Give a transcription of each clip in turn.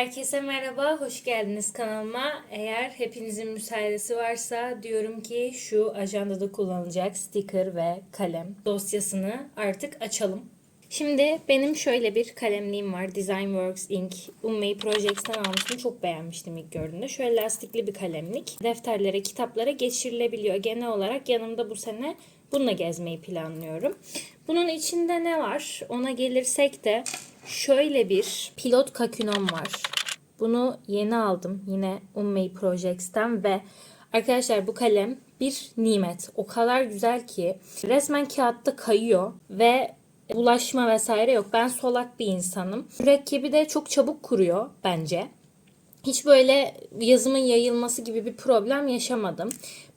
Herkese merhaba, hoş geldiniz kanalıma. Eğer hepinizin müsaadesi varsa diyorum ki şu ajandada kullanılacak sticker ve kalem dosyasını artık açalım. Şimdi benim şöyle bir kalemliğim var. Designworks Ink. Ummey Projects'ten almıştım. Çok beğenmiştim ilk gördüğümde. Şöyle lastikli bir kalemlik. Defterlere, kitaplara geçirilebiliyor. Genel olarak yanımda bu sene bununla gezmeyi planlıyorum. Bunun içinde ne var? Ona gelirsek de şöyle bir pilot kakünom var. Bunu yeni aldım yine Ummey Projects'ten ve arkadaşlar bu kalem bir nimet. O kadar güzel ki resmen kağıtta kayıyor ve bulaşma vesaire yok. Ben solak bir insanım. Mürekkebi de çok çabuk kuruyor bence. Hiç böyle yazımın yayılması gibi bir problem yaşamadım.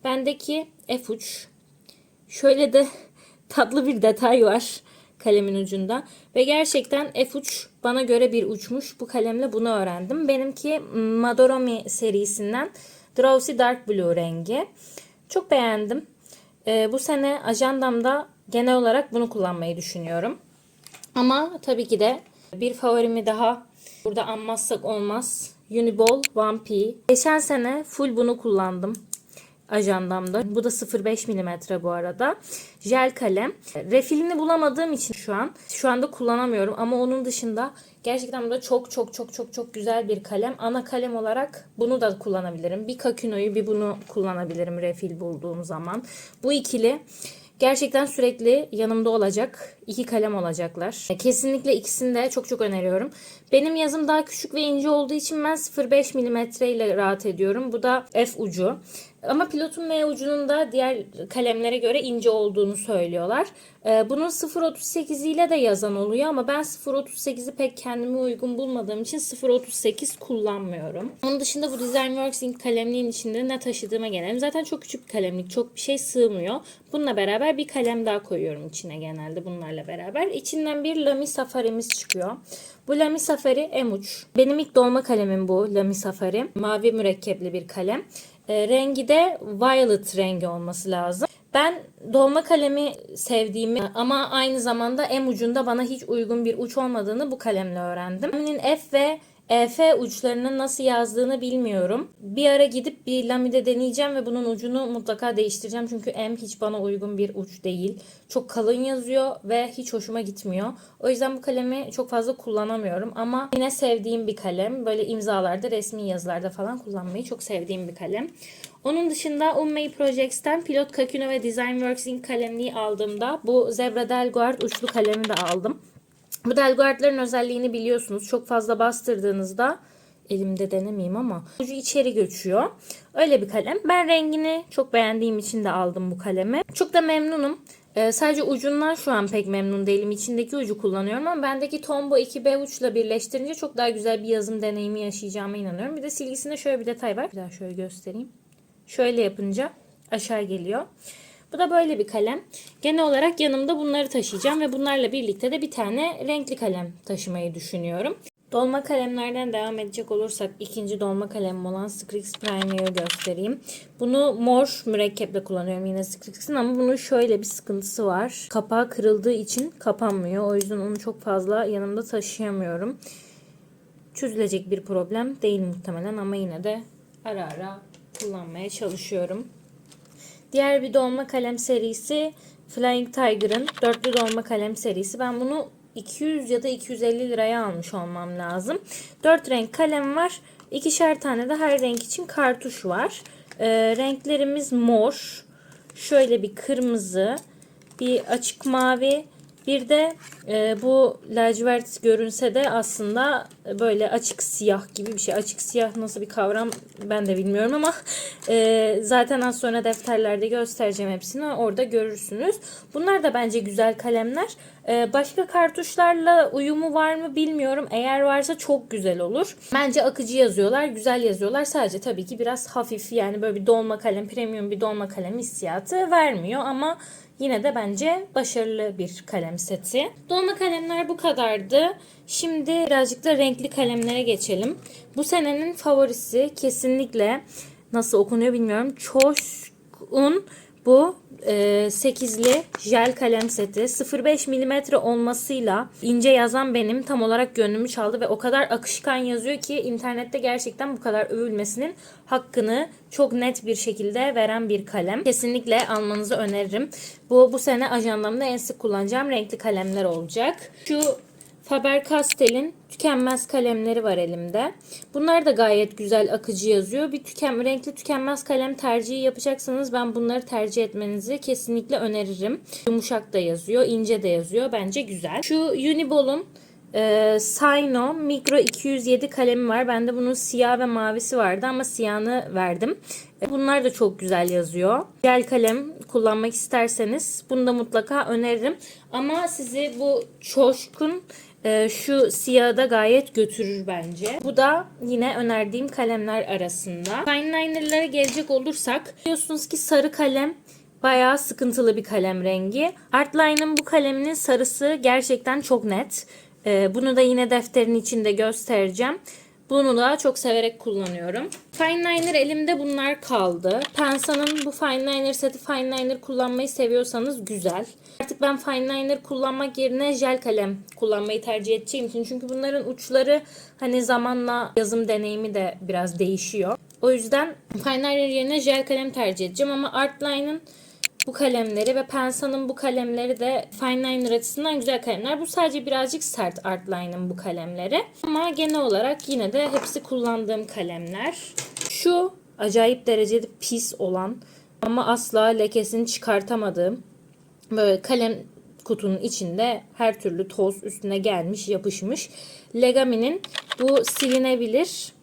Bendeki F uç şöyle de tatlı bir detay var kalemin ucunda. Ve gerçekten F uç bana göre bir uçmuş. Bu kalemle bunu öğrendim. Benimki Madoromi serisinden Drowsy Dark Blue rengi. Çok beğendim. Ee, bu sene ajandamda genel olarak bunu kullanmayı düşünüyorum. Ama tabii ki de bir favorimi daha burada anmazsak olmaz. Uniball 1P. Geçen sene full bunu kullandım ajandamda. Bu da 0.5 mm bu arada. Jel kalem. Refilini bulamadığım için şu an şu anda kullanamıyorum ama onun dışında gerçekten bu da çok çok çok çok çok güzel bir kalem. Ana kalem olarak bunu da kullanabilirim. Bir Kakino'yu bir bunu kullanabilirim refil bulduğum zaman. Bu ikili Gerçekten sürekli yanımda olacak. İki kalem olacaklar. Kesinlikle ikisini de çok çok öneriyorum. Benim yazım daha küçük ve ince olduğu için ben 0.5 mm ile rahat ediyorum. Bu da F ucu. Ama pilotun M ucunun da diğer kalemlere göre ince olduğunu söylüyorlar. Ee, bunun 0.38 ile de yazan oluyor ama ben 0.38'i pek kendime uygun bulmadığım için 0.38 kullanmıyorum. Onun dışında bu Designworks Ink kalemliğin içinde ne taşıdığıma gelelim. Zaten çok küçük bir kalemlik. Çok bir şey sığmıyor. Bununla beraber bir kalem daha koyuyorum içine genelde bunlarla beraber. İçinden bir Lamy Safari'miz çıkıyor. Bu Lamy Safari M uç. Benim ilk dolma kalemim bu Lamy Safari. Mavi mürekkepli bir kalem. E, rengi de violet rengi olması lazım. Ben dolma kalemi sevdiğimi ama aynı zamanda M ucunda bana hiç uygun bir uç olmadığını bu kalemle öğrendim. Laminin F ve EF uçlarının nasıl yazdığını bilmiyorum. Bir ara gidip bir lamide deneyeceğim ve bunun ucunu mutlaka değiştireceğim. Çünkü M hiç bana uygun bir uç değil. Çok kalın yazıyor ve hiç hoşuma gitmiyor. O yüzden bu kalemi çok fazla kullanamıyorum. Ama yine sevdiğim bir kalem. Böyle imzalarda, resmi yazılarda falan kullanmayı çok sevdiğim bir kalem. Onun dışında Ummey Projects'ten Pilot Kakino ve Designworks Ink kalemliği aldığımda bu Zebra Delguard uçlu kalemi de aldım. Bu delguardların özelliğini biliyorsunuz. Çok fazla bastırdığınızda elimde denemeyeyim ama ucu içeri göçüyor. Öyle bir kalem. Ben rengini çok beğendiğim için de aldım bu kalemi. Çok da memnunum. Ee, sadece ucundan şu an pek memnun değilim. İçindeki ucu kullanıyorum ama bendeki Tombow 2B uçla birleştirince çok daha güzel bir yazım deneyimi yaşayacağıma inanıyorum. Bir de silgisinde şöyle bir detay var. Bir daha şöyle göstereyim. Şöyle yapınca aşağı geliyor. Bu da böyle bir kalem. Genel olarak yanımda bunları taşıyacağım ve bunlarla birlikte de bir tane renkli kalem taşımayı düşünüyorum. Dolma kalemlerden devam edecek olursak ikinci dolma kalemim olan Scrix Prime'ı göstereyim. Bunu mor mürekkeple kullanıyorum yine Scrix'in ama bunun şöyle bir sıkıntısı var. Kapağı kırıldığı için kapanmıyor. O yüzden onu çok fazla yanımda taşıyamıyorum. Çözülecek bir problem değil muhtemelen ama yine de ara ara kullanmaya çalışıyorum. Diğer bir dolma kalem serisi Flying Tiger'ın dörtlü dolma kalem serisi. Ben bunu 200 ya da 250 liraya almış olmam lazım. 4 renk kalem var. İkişer tane de her renk için kartuş var. Ee, renklerimiz mor. Şöyle bir kırmızı. Bir açık mavi. Bir de e, bu lacivert görünse de aslında böyle açık siyah gibi bir şey. Açık siyah nasıl bir kavram ben de bilmiyorum ama e, zaten az sonra defterlerde göstereceğim hepsini. Orada görürsünüz. Bunlar da bence güzel kalemler. E, başka kartuşlarla uyumu var mı bilmiyorum. Eğer varsa çok güzel olur. Bence akıcı yazıyorlar. Güzel yazıyorlar. Sadece tabii ki biraz hafif yani böyle bir dolma kalem, premium bir dolma kalem hissiyatı vermiyor ama Yine de bence başarılı bir kalem seti. Dolma kalemler bu kadardı. Şimdi birazcık da renkli kalemlere geçelim. Bu senenin favorisi kesinlikle nasıl okunuyor bilmiyorum. Çoşkun Bu e, 8'li jel kalem seti 0.5 milimetre olmasıyla ince yazan benim tam olarak gönlümü çaldı ve o kadar akışkan yazıyor ki internette gerçekten bu kadar övülmesinin hakkını çok net bir şekilde veren bir kalem. Kesinlikle almanızı öneririm. Bu bu sene ajandamda en sık kullanacağım renkli kalemler olacak. Şu Faber-Castell'in tükenmez kalemleri var elimde. Bunlar da gayet güzel akıcı yazıyor. Bir tüken, renkli tükenmez kalem tercihi yapacaksanız ben bunları tercih etmenizi kesinlikle öneririm. Yumuşak da yazıyor, ince de yazıyor. Bence güzel. Şu Unibol'un e, Sino Micro 207 kalemi var. Bende bunun siyah ve mavisi vardı ama siyahını verdim. E, Bunlar da çok güzel yazıyor. Gel kalem kullanmak isterseniz bunu da mutlaka öneririm. Ama sizi bu çoşkun e, şu siyahı gayet götürür bence. Bu da yine önerdiğim kalemler arasında. Fine liner'lara gelecek olursak biliyorsunuz ki sarı kalem bayağı sıkıntılı bir kalem rengi. Artline'ın bu kaleminin sarısı gerçekten çok net. Ee, bunu da yine defterin içinde göstereceğim. Bunu da çok severek kullanıyorum. Fine liner elimde bunlar kaldı. Pensa'nın bu fine liner seti fine liner kullanmayı seviyorsanız güzel. Artık ben fine liner kullanmak yerine jel kalem kullanmayı tercih edeceğim için. Çünkü bunların uçları hani zamanla yazım deneyimi de biraz değişiyor. O yüzden fine liner yerine jel kalem tercih edeceğim ama Artline'ın bu kalemleri ve Pensa'nın bu kalemleri de fine liner açısından güzel kalemler. Bu sadece birazcık sert Artline'ın bu kalemleri. Ama genel olarak yine de hepsi kullandığım kalemler. Şu acayip derecede pis olan ama asla lekesini çıkartamadığım böyle kalem kutunun içinde her türlü toz üstüne gelmiş yapışmış. Legami'nin bu silinebilir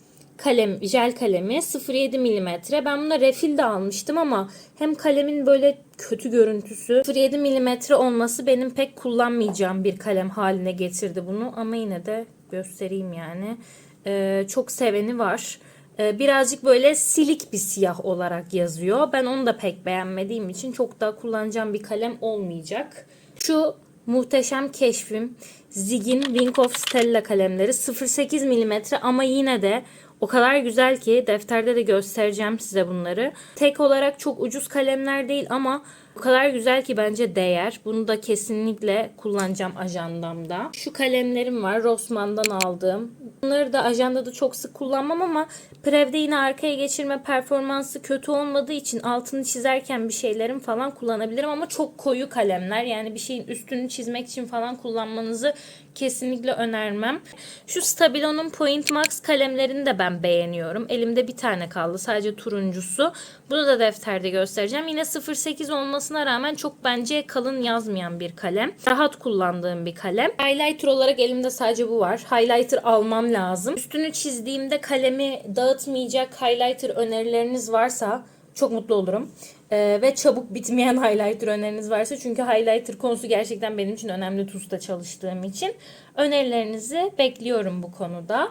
kalem, jel kalemi 0.7 mm. Ben buna refil de almıştım ama hem kalemin böyle kötü görüntüsü 0.7 mm olması benim pek kullanmayacağım bir kalem haline getirdi bunu. Ama yine de göstereyim yani. Ee, çok seveni var. Ee, birazcık böyle silik bir siyah olarak yazıyor. Ben onu da pek beğenmediğim için çok da kullanacağım bir kalem olmayacak. Şu muhteşem keşfim Zig'in Wing of Stella kalemleri 0.8 mm ama yine de o kadar güzel ki defterde de göstereceğim size bunları. Tek olarak çok ucuz kalemler değil ama o kadar güzel ki bence değer. Bunu da kesinlikle kullanacağım ajandamda. Şu kalemlerim var Rossmann'dan aldığım. Bunları da ajandada çok sık kullanmam ama Prev'de yine arkaya geçirme performansı kötü olmadığı için altını çizerken bir şeylerim falan kullanabilirim ama çok koyu kalemler. Yani bir şeyin üstünü çizmek için falan kullanmanızı kesinlikle önermem. Şu Stabilo'nun Point Max kalemlerini de ben beğeniyorum. Elimde bir tane kaldı sadece turuncusu. Bunu da defterde göstereceğim. Yine 0.8 olmasına rağmen çok bence kalın yazmayan bir kalem. Rahat kullandığım bir kalem. Highlighter olarak elimde sadece bu var. Highlighter almam lazım. Üstünü çizdiğimde kalemi dağıtmayacak highlighter önerileriniz varsa çok mutlu olurum. Ee, ve çabuk bitmeyen highlighter öneriniz varsa çünkü highlighter konusu gerçekten benim için önemli TUS'ta çalıştığım için önerilerinizi bekliyorum bu konuda.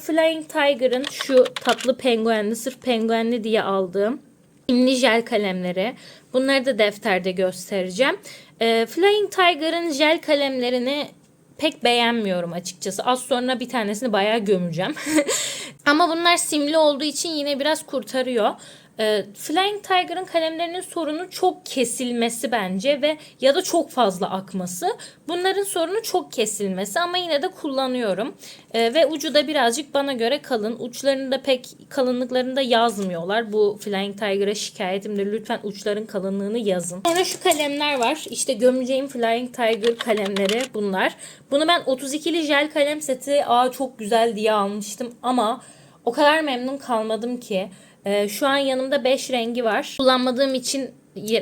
Flying Tiger'ın şu tatlı penguenli sırf penguenli diye aldığım imli jel kalemleri. Bunları da defterde göstereceğim. Ee, Flying Tiger'ın jel kalemlerini pek beğenmiyorum açıkçası. Az sonra bir tanesini bayağı gömeceğim. Ama bunlar simli olduğu için yine biraz kurtarıyor. E, Flying Tiger'ın kalemlerinin sorunu çok kesilmesi bence ve ya da çok fazla akması. Bunların sorunu çok kesilmesi ama yine de kullanıyorum. E, ve ucu da birazcık bana göre kalın. Uçlarında pek kalınlıklarında yazmıyorlar. Bu Flying Tiger'a şikayetimdir. Lütfen uçların kalınlığını yazın. Sonra şu kalemler var. İşte gömeceğim Flying Tiger kalemleri bunlar. Bunu ben 32'li jel kalem seti aa çok güzel diye almıştım ama o kadar memnun kalmadım ki. Ee, şu an yanımda 5 rengi var. Kullanmadığım için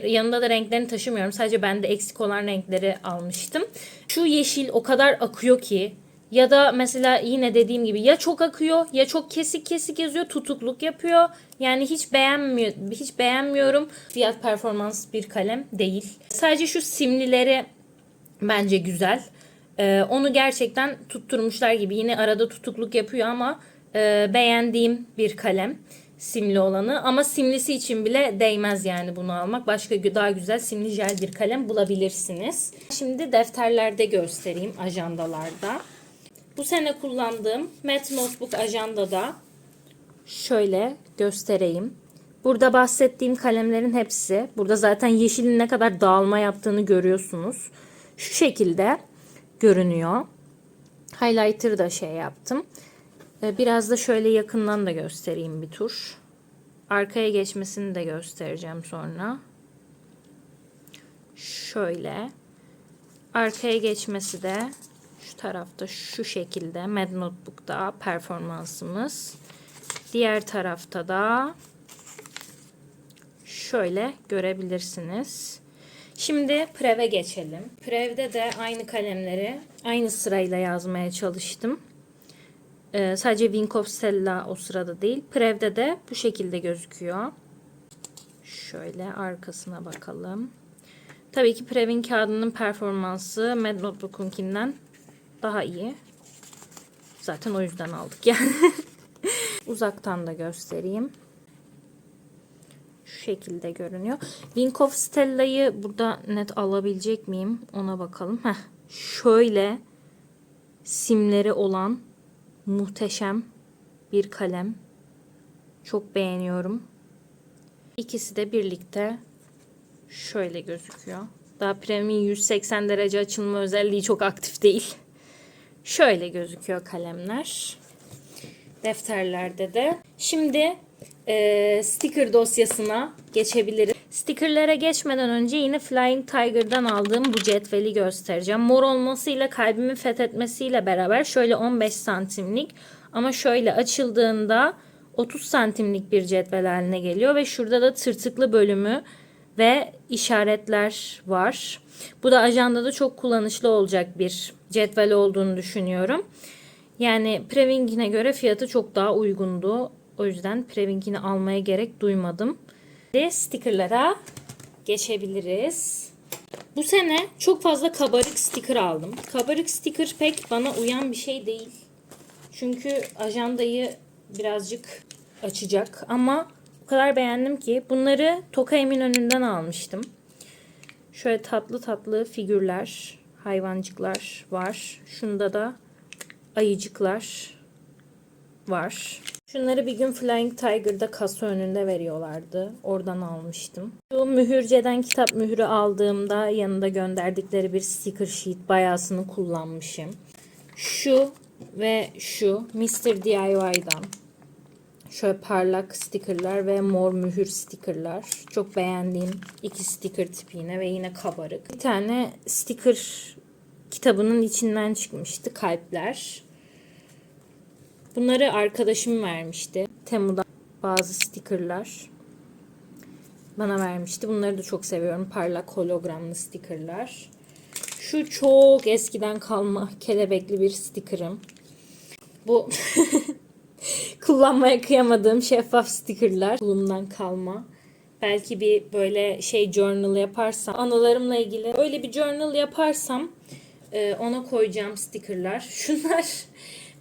yanında da renklerini taşımıyorum. Sadece bende eksik olan renkleri almıştım. Şu yeşil o kadar akıyor ki ya da mesela yine dediğim gibi ya çok akıyor ya çok kesik kesik yazıyor tutukluk yapıyor. Yani hiç beğenmiyor hiç beğenmiyorum. Fiyat performans bir kalem değil. Sadece şu simlileri bence güzel. Ee, onu gerçekten tutturmuşlar gibi. Yine arada tutukluk yapıyor ama e, beğendiğim bir kalem simli olanı ama simlisi için bile değmez yani bunu almak. Başka daha güzel simli jel bir kalem bulabilirsiniz. Şimdi defterlerde göstereyim ajandalarda. Bu sene kullandığım Matte Notebook ajandada şöyle göstereyim. Burada bahsettiğim kalemlerin hepsi. Burada zaten yeşilin ne kadar dağılma yaptığını görüyorsunuz. Şu şekilde görünüyor. Highlighter da şey yaptım. Ee, Biraz da şöyle yakından da göstereyim bir tur. Arkaya geçmesini de göstereceğim sonra. Şöyle. Arkaya geçmesi de şu tarafta şu şekilde Mad Notebook'ta performansımız. Diğer tarafta da şöyle görebilirsiniz. Şimdi Prev'e geçelim. Prev'de de aynı kalemleri aynı sırayla yazmaya çalıştım. Ee, sadece Wink of Stella o sırada değil. Prev'de de bu şekilde gözüküyor. Şöyle arkasına bakalım. Tabii ki Prev'in kağıdının performansı Mad Notebook'unkinden daha iyi. Zaten o yüzden aldık yani. Uzaktan da göstereyim. Şu şekilde görünüyor. Wink of Stella'yı burada net alabilecek miyim? Ona bakalım. Heh, şöyle simleri olan muhteşem bir kalem. Çok beğeniyorum. İkisi de birlikte şöyle gözüküyor. Daha Premium 180 derece açılma özelliği çok aktif değil. Şöyle gözüküyor kalemler. Defterlerde de. Şimdi e, sticker dosyasına geçebiliriz. Stickerlere geçmeden önce yine Flying Tiger'dan aldığım bu cetveli göstereceğim. Mor olmasıyla kalbimi fethetmesiyle beraber şöyle 15 santimlik ama şöyle açıldığında 30 santimlik bir cetvel haline geliyor ve şurada da tırtıklı bölümü ve işaretler var. Bu da ajandada çok kullanışlı olacak bir cetvel olduğunu düşünüyorum. Yani Prevink'ine göre fiyatı çok daha uygundu. O yüzden Prevink'ini almaya gerek duymadım. Ve stickerlara geçebiliriz. Bu sene çok fazla kabarık sticker aldım. Kabarık sticker pek bana uyan bir şey değil. Çünkü ajandayı birazcık açacak ama o kadar beğendim ki bunları Toka Eminönü'nden almıştım. Şöyle tatlı tatlı figürler, hayvancıklar var. Şunda da ayıcıklar var. Şunları bir gün Flying Tiger'da kasa önünde veriyorlardı. Oradan almıştım. Şu mühürceden kitap mührü aldığımda yanında gönderdikleri bir sticker sheet bayağısını kullanmışım. Şu ve şu Mr. DIY'dan. Şöyle parlak stickerlar ve mor mühür stickerlar. Çok beğendiğim iki sticker tipi yine ve yine kabarık. Bir tane sticker kitabının içinden çıkmıştı kalpler. Bunları arkadaşım vermişti. Temu'da bazı stickerlar bana vermişti. Bunları da çok seviyorum. Parlak hologramlı stickerlar. Şu çok eskiden kalma kelebekli bir stickerım. Bu kullanmaya kıyamadığım şeffaf stickerlar. Kulumdan kalma. Belki bir böyle şey journal yaparsam, anılarımla ilgili öyle bir journal yaparsam e, ona koyacağım stickerlar. Şunlar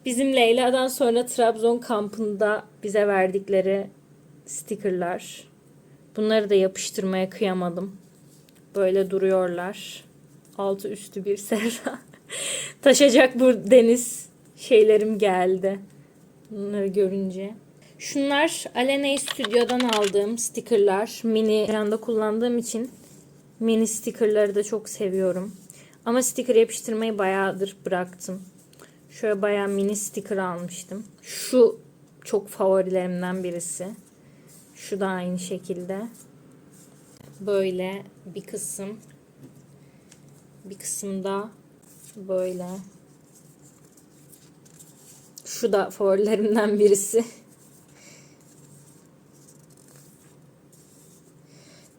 bizim Leyla'dan sonra Trabzon kampında bize verdikleri stickerlar. Bunları da yapıştırmaya kıyamadım. Böyle duruyorlar. Altı üstü bir serra. Taşacak bu deniz şeylerim geldi. Bunları görünce. Şunlar Alene Stüdyo'dan aldığım stickerlar. Mini ekranda kullandığım için mini stickerları da çok seviyorum. Ama sticker yapıştırmayı bayağıdır bıraktım. Şöyle bayağı mini sticker almıştım. Şu çok favorilerimden birisi. Şu da aynı şekilde. Böyle bir kısım. Bir kısımda böyle. Şu da favorilerimden birisi.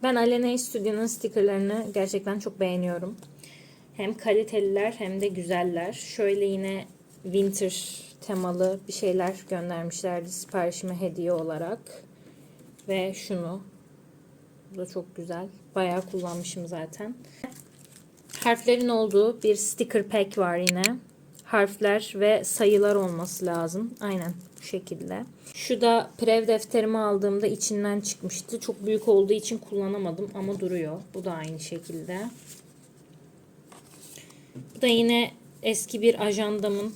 Ben Alena Studio'nun stickerlarını gerçekten çok beğeniyorum. Hem kaliteliler hem de güzeller. Şöyle yine winter temalı bir şeyler göndermişlerdi siparişime hediye olarak. Ve şunu. Bu da çok güzel. Bayağı kullanmışım zaten. Harflerin olduğu bir sticker pack var yine. Harfler ve sayılar olması lazım. Aynen bu şekilde. Şu da prev defterimi aldığımda içinden çıkmıştı. Çok büyük olduğu için kullanamadım ama duruyor. Bu da aynı şekilde. Bu da yine eski bir ajandamın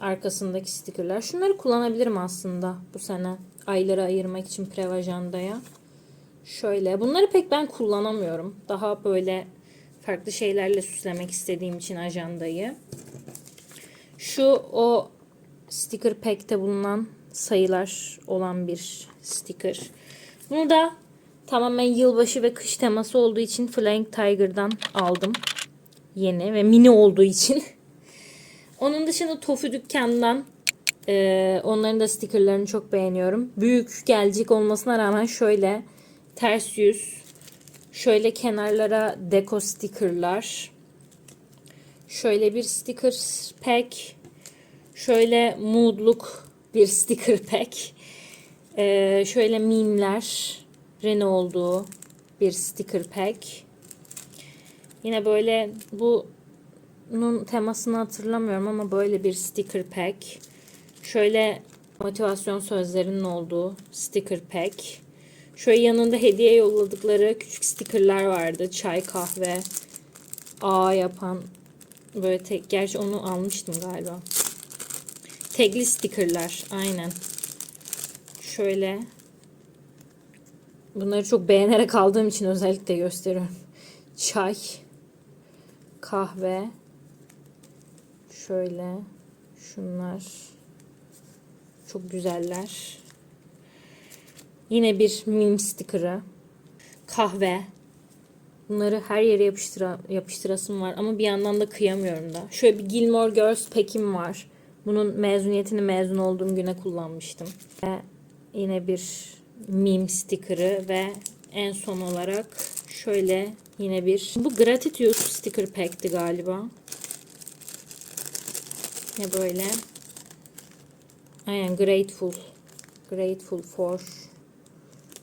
arkasındaki stickerler. Şunları kullanabilirim aslında bu sene. ayları ayırmak için prevajandaya. Şöyle. Bunları pek ben kullanamıyorum. Daha böyle farklı şeylerle süslemek istediğim için ajandayı. Şu o sticker pack'te bulunan sayılar olan bir sticker. Bunu da tamamen yılbaşı ve kış teması olduğu için Flying Tiger'dan aldım. Yeni ve mini olduğu için. Onun dışında Tofu dükkanından e, onların da stickerlarını çok beğeniyorum. Büyük gelecek olmasına rağmen şöyle ters yüz, şöyle kenarlara deko stickerlar, şöyle bir sticker pack, şöyle moodluk bir sticker pack, e, şöyle mimler, Rene olduğu bir sticker pack. Yine böyle bunun temasını hatırlamıyorum ama böyle bir sticker pack. Şöyle motivasyon sözlerinin olduğu sticker pack. Şöyle yanında hediye yolladıkları küçük stickerlar vardı. Çay, kahve, ağ yapan böyle tek. Gerçi onu almıştım galiba. Tekli stickerlar. Aynen. Şöyle. Bunları çok beğenerek aldığım için özellikle gösteriyorum. Çay, kahve, şöyle, şunlar çok güzeller. Yine bir mim sticker'ı, kahve. Bunları her yere yapıştıra, yapıştırasım var ama bir yandan da kıyamıyorum da. Şöyle bir Gilmore Girls pekim var. Bunun mezuniyetini mezun olduğum güne kullanmıştım. Ve yine bir meme sticker'ı ve en son olarak şöyle yine bir bu Gratitude sticker pack'ti galiba. Ne böyle? Aynen grateful. Grateful for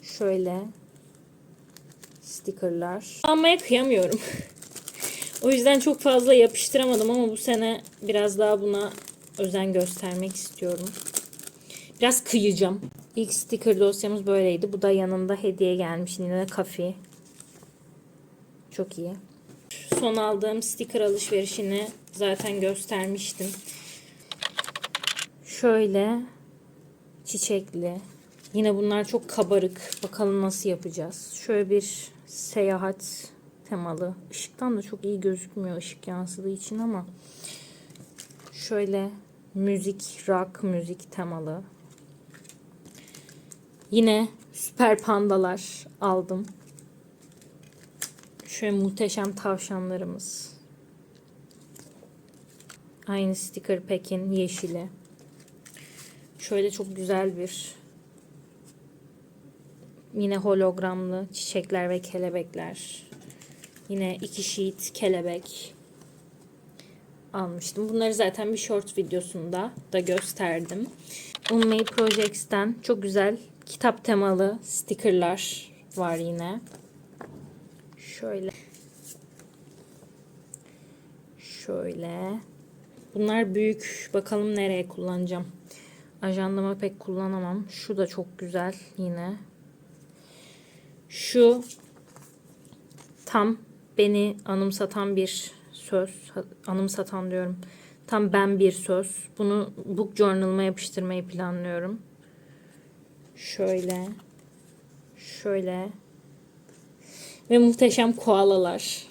şöyle stickerlar. Almaya kıyamıyorum. o yüzden çok fazla yapıştıramadım ama bu sene biraz daha buna özen göstermek istiyorum. Biraz kıyacağım. İlk sticker dosyamız böyleydi. Bu da yanında hediye gelmiş. Yine kafi. Çok iyi. Son aldığım sticker alışverişini zaten göstermiştim. Şöyle çiçekli. Yine bunlar çok kabarık. Bakalım nasıl yapacağız. Şöyle bir seyahat temalı. Işıktan da çok iyi gözükmüyor ışık yansıdığı için ama şöyle müzik, rock müzik temalı. Yine süper pandalar aldım. Şöyle muhteşem tavşanlarımız. Aynı sticker pack'in yeşili. Şöyle çok güzel bir yine hologramlı çiçekler ve kelebekler. Yine iki sheet kelebek almıştım. Bunları zaten bir short videosunda da gösterdim. Unmade Projects'ten çok güzel kitap temalı stickerlar var yine. Şöyle. Şöyle. Bunlar büyük. Bakalım nereye kullanacağım. Ajandama pek kullanamam. Şu da çok güzel yine. Şu tam beni anımsatan bir söz. Anımsatan diyorum. Tam ben bir söz. Bunu book journal'ıma yapıştırmayı planlıyorum. Şöyle. Şöyle. Ve muhteşem koalalar.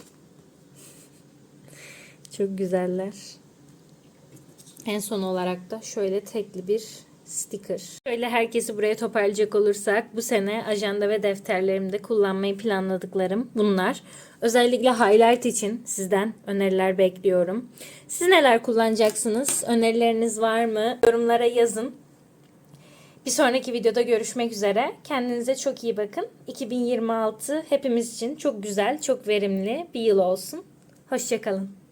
Çok güzeller. En son olarak da şöyle tekli bir sticker. Şöyle herkesi buraya toparlayacak olursak bu sene ajanda ve defterlerimde kullanmayı planladıklarım bunlar. Özellikle highlight için sizden öneriler bekliyorum. Siz neler kullanacaksınız? Önerileriniz var mı? Yorumlara yazın. Bir sonraki videoda görüşmek üzere. Kendinize çok iyi bakın. 2026 hepimiz için çok güzel, çok verimli bir yıl olsun. Hoşçakalın.